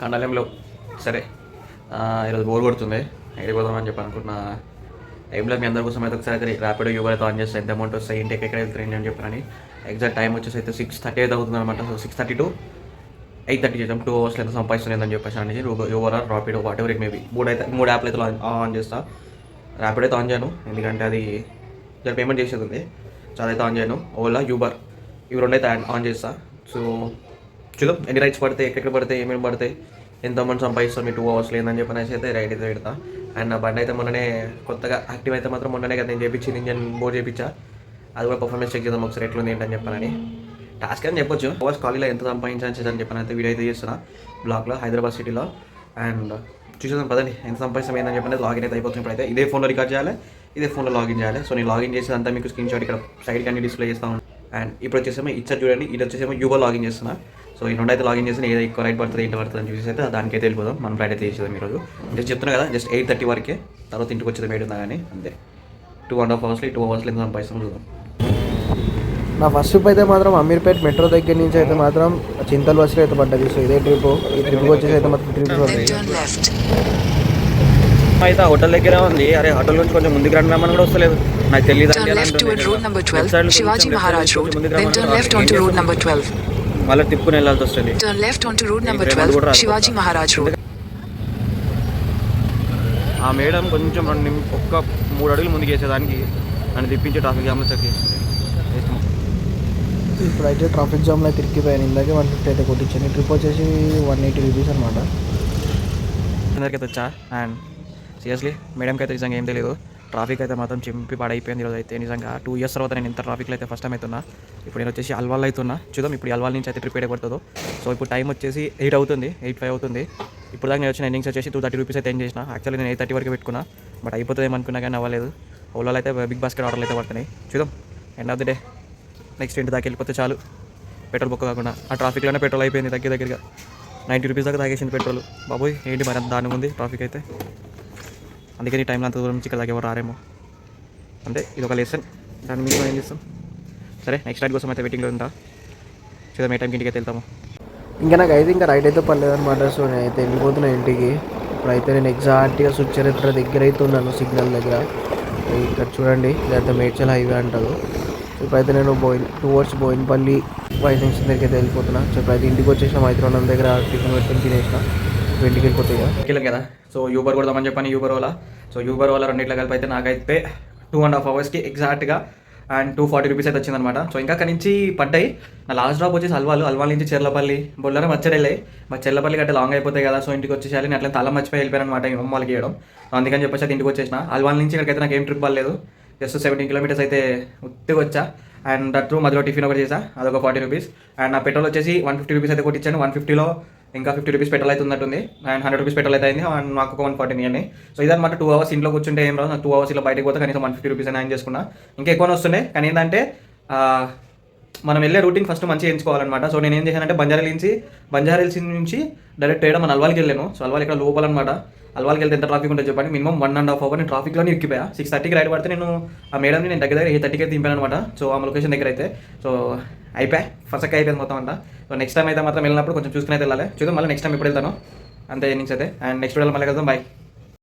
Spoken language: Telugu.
కండలంలో సరే. ఈరోజు బోర్ కొడుతుంది. వెళ్ళిపోదామని చెప్పి అనుకున్న టైంలో మీ అందరి కోసం అయితే ఒకసారి ర్యాపిడో యూబర్ అయితే ఆన్ చేస్తే. ఎంత అమౌంట్ వస్తాయి ఇంటికి ఎక్కడ వెళ్తారండి అని చెప్పారని ఎగ్జాక్ట్ టైం వచ్చేసి అయితే సిక్స్ థర్టీ అయితే అవుతుంది అనమాట. So six thirty to eight thirty చేద్దాం. టూ అవర్స్లో ఎంత సంపాదిస్తుందని చెప్పేసి అని Uber or Rapido whatever it maybe మూడు అయితే మూడు యాప్లు అయితే ఆన్- ఆన్ చేస్తా. ర్యాపిడ్ అయితే ఆన్ చేయను. ఎందుకంటే అది జర పేమెంట్ చేసేది ఉంది. చాలా అయితే ఆన్ చేయను. ఓలా యూబర్ ఇవి రెండు అయితే ఆన్- ఆన్ చేస్తా. సో చూద్దాం. ఎన్ని రైట్స్ పడతాయి ఎక్కడెక్కడ పడితే ఏమేమి పడతాయి ఎంత అమౌంట్ సంపాదిస్తాం మీ టూ అవర్స్ లేదని చెప్పనేసి అయితే రైడ్ అయితే పెడతా. అండ్ నా బండి అయితే మొన్ననే కొత్తగా యాక్టివ్ అయితే మాత్రం మొన్ననే కదా నేను చేపించి ఇంజన్ బోర్డ్ చేయించా అది కూడా పర్ఫార్మెన్స్ చెక్ చేద్దాం ఒకసారి ఎట్లుంది ఏంటని చెప్పాలని టాస్క్ అని చెప్పొచ్చు. అవర్స్ కాలేజీలో ఎంత సంపాదించాల్సి అని చెప్పని అయితే వీడియో అయితే చేస్తున్నా. బ్లాగ్లో హైదరాబాద్ సిటీలో అండ్ చూసేదాం పదండి. ఎంత సంపాదిస్తాం ఏందని చెప్పి లాగిన్ అయితే అయిపోతుంది ఇప్పుడైతే. ఇదే ఫోన్లో రికార్డ్ చేయాలి ఇదే ఫోన్లో లాగిన్ చేయాలి. సో నేను లాగిన్ చేసేదంతా మీకు స్క్రీన్ షాట్ ఇక్కడ సైడ్ కానీ డిస్ప్లే చేస్తాను అండ్ ఇప్పుడు వచ్చేసేమో ఇచ్చారు చూడండి. ఇది వచ్చేసేమో యూబర్ లాగిన్ చేస్తున్నా. సో ఈ రెండు అయితే లాగిన్ చేసి ఏదో ఎక్కువ రైట్ పడుతుంది ఏంటి పడుతుంది అని చూసి అయితే దానికైతే వెళ్ళిపోదాం. మనం ఫ్లైట్ అయితే చేసేదాం ఈరోజు. జస్ట్ చెప్తున్నా కదా జస్ట్ ఎయిట్ థర్టీ వరకే. తర్వాత ఇంటికి వచ్చేది ఏడు కానీ అంతే. టూ అండ్ హాఫ్ అవర్స్లో టూ అవర్స్లో ఎంత సంపాదిస్తాం చూద్దాం. నా ఫస్ట్ ట్రిప్ అయితే మాత్రం అమీర్పేట్ మెట్రో దగ్గర నుంచి అయితే మాత్రం చింతల్ బస్సులో అయితే పడ్డది. సో ఇదే ట్రిప్ ఈ ట్రిప్ వచ్చేసి అయితే మాత్రం ట్రిప్ Left. అయితే హోటల్ దగ్గర ఉంది. అరే హోటల్ నుంచి కొంచెం ముందుకు రండి రమ్మని కూడా వస్తలేదు. నాకు తెలియదు Turn left toward road number 12, Shivaji Maharaj Road. Then turn left onto road number 12. మళ్ళీ తిప్పుకుని వెళ్ళాల్సి వస్తుంది. Turn left onto road number 12, Shivaji Maharaj Road. ఆ మేడం కొంచెం రెండు ఒక్క మూడు అడుగులు ముందుకు వేసేదానికి నన్ను తిప్పించి ట్రాఫిక్ జామ్లో చెక్ చేసింది. ఇప్పుడైతే ట్రాఫిక్ జామ్లో అయితే తిరిగిపోయాను. ఇందాకే వన్ ఫిఫ్టీ అయితే కొట్టించాను. ట్రిప్ వచ్చేసి వన్ ఎయిటీ రూపీస్ అనమాట అందరికీ అయితే వచ్చా అండ్ సీరియస్లీ మేడంకి అయితే నిజంగా ఏం తెలియదు ట్రాఫిక్ అయితే మాత్రం చింపి పడైపోయింది ఈరోజు అయితే నిజంగా టూ ఇయర్స్ తర్వాత నేను ఇంత ట్రాఫిక్లో అయితే ఫస్ట్ టైం అవుతున్నా ఇప్పుడు నేను వచ్చేసి అల్వాల్ అవుతున్నా చూద్దాం ఇప్పుడు అల్వాల్ నుంచి అయితే ప్రిపేర్ పడుతుందో సో ఇప్పుడు టైం వచ్చేసి ఎయిట్ అవుతుంది. ఎయిట్ ఫైవ్ అవుతుంది. ఇప్పుడు దాకా నేను వచ్చిన ఎండింగ్స్ వచ్చేసి టూ థర్టీ రూపీస్ అయితే ఏం చేసిన. యాక్చువల్లీ నేను ఎయిట్ థర్టీ వరకు పెట్టుకున్నా. బట్ అయిపోతుంది ఏమనుకున్నా కానీ అవ్వలేదు. ఓలాలో అయితే బిగ్ బాస్కెట్ ఆర్డర్లు అయితే పడుతున్నాయి. చూద్దాం. End of the day next ఇంటి దాకా వెళ్ళిపోతే చాలు. పెట్రోల్ బొక్క కాకుండా. ఆ ట్రాఫిక్లోనే పెట్రోల్ అయిపోయింది దగ్గర దగ్గరగా. నైంటీ రూపీస్ దాకా తాగేసింది పెట్రోల్ బాబోయ్ ఏంటి మరి అంత దారుణంగా ఉంది ట్రాఫిక్ అయితే? అందుకని ఈ టైంలో అంత దూరం నుంచి ఇక్కడ దాకా ఎవరు రారేమో. అంటే ఇది ఒక లెసన్ దాని మీద ఏం చేస్తాం సరే నెక్స్ట్ రైడ్ కోసం అయితే వెయిటింగ్లో ఉందా చూద్దాం ఏ టైంకి ఇంటికి అయితే వెళ్తాము. ఇంకా నాకు అయితే ఇంకా రైట్ అయితే పర్లేదు అనమాట సో నేను అయితే వెళ్ళిపోతున్నా ఇంటికి ఇప్పుడైతే నేను ఎగ్జాక్ట్గా సుచరిత్ర దగ్గర అయితే ఉన్నాను సిగ్నల్ దగ్గర. ఇక్కడ చూడండి లేదా మేడ్చల్ హైవే అంటారు. ఇప్పుడైతే నేను బోయిన్ టువర్డ్స్ బోయిన్పల్లి వైజాగ్ దగ్గరికి అయితే వెళ్ళిపోతున్నా. సో ఇప్పుడైతే ఇంటికి వచ్చేసిన మైత్రివనం దగ్గర టిఫిన్ పెట్టుకుని తినేసిన. ఇప్పుడు వెళ్ళిపోతాయి వెళ్ళాం కదా. సో యూబర్ కొడదామని చెప్పని Uber Ola so Uber Ola రెండిట్ల కలిపి అయితే నాకైతే టూ అండ్ హాఫ్ అవర్స్కి ఎగ్జాక్ట్గా అండ్ టూ ఫార్టీ రూపీస్ అయితే వచ్చిందనమాట సో ఇంకా అక్కడి నుంచి పడ్డాయి. నా లాస్ట్ డ్రాప్ వచ్చేసి అల్వాలు అల్వాల్ నుంచి చెర్లపల్లి. బొల్లర వచ్చేడెళ్ళాయి మా చెర్లపల్లి గట్ట లాంగ్ అయిపోతాయి కదా. సో ఇంటికి వచ్చేసేయాలి. నేను అట్లా తల మర్చిపోయి వెళ్ళిపోయాను అనమాట అమ్మ వాళ్ళకి ఇవ్వడం అందుకని చెప్పేసి ఇంటికి వచ్చేసిన. అల్వాల్ నుంచి ఇక్కడికైతే నాకు ఏం ట్రిప్ పడలేదు. జస్ట్ సెవెంటీన్ కిలోమీటర్స్ అయితే ఉత్తిగా వచ్చా. అండ్ దట్ మధ్యలో టిఫిన్ ఒకటి చేసా అదొక ఫార్టీ రూపీస్ అండ్ నా పెట్రోల్ వచ్చేసి వన్ ఫిఫ్టీ రూపీస్ అయితే కొట్టించాను వన్ ఫిఫ్టీలో ఇంకా ఫిఫ్టీ రూపీస్ పెట్రోల్ అయితే ఉన్నట్టుంది. అండ్ హండ్రెడ్ రూపీస్ పెట్రోల్ అయితే అయింది. అండ్ నాకు ఒక వన్ ఫార్టీ ఇవ్వండి సో ఇదన్నమాట టూ అవర్స్ ఇంట్లో కూర్చుంటే ఏం రాదు. టూ అవర్స్ ఇలా బయటకు పోతే కనీసం వన్ ఫిఫ్టీ రూపీస్ అని ఆయన చేసుకున్నా. ఇంకా ఎక్కువ వస్తుండే. కానీ ఏంటంటే మనం వెళ్ళే రూటింగ్ ఫస్ట్ మంచిగా ఎంచుకోవాలన్నమాట సో నేను ఏం చేశానంటే బంజారా నుంచి బంజారా హిల్స్ నుంచి డైరెక్ట్ వేయడం మన అల్వాల్కి వెళ్ళాను. సో అల్వాల్ ఇక్కడ లోపల అనమాట అల్వాల్కి వెళ్తే ఎంత ట్రాఫిక్ ఉంటుంది చెప్పండి? Minimum one and half hour నేను ట్రాఫిక్లో ఇరికిపోయా సిక్స్ థర్టీకి రైడ్ పడితే నేను ఆ మేడంని నేను దగ్గర దగ్గర ఏ థర్టీకి అయితే దింపాను అనమాట సో ఆ లొకేషన్ దగ్గర అయితే. సో అయిపోయా. ఫస్ట్ అయిపోయింది మొత్తం అంతా. సో నెక్స్ట్ టైం అయితే మాత్రం వెళ్ళినప్పుడు కొంచెం చూసుకుని అయితే వెళ్ళాలి. చూద్దాం మళ్ళీ నెక్స్ట్ టైం ఎప్పుడు వెళ్తాను. అంతే నుంచి అయితే. అండ్ నెక్స్ట్ వీడియోలో మళ్ళీ వెళ్దాం బాయ్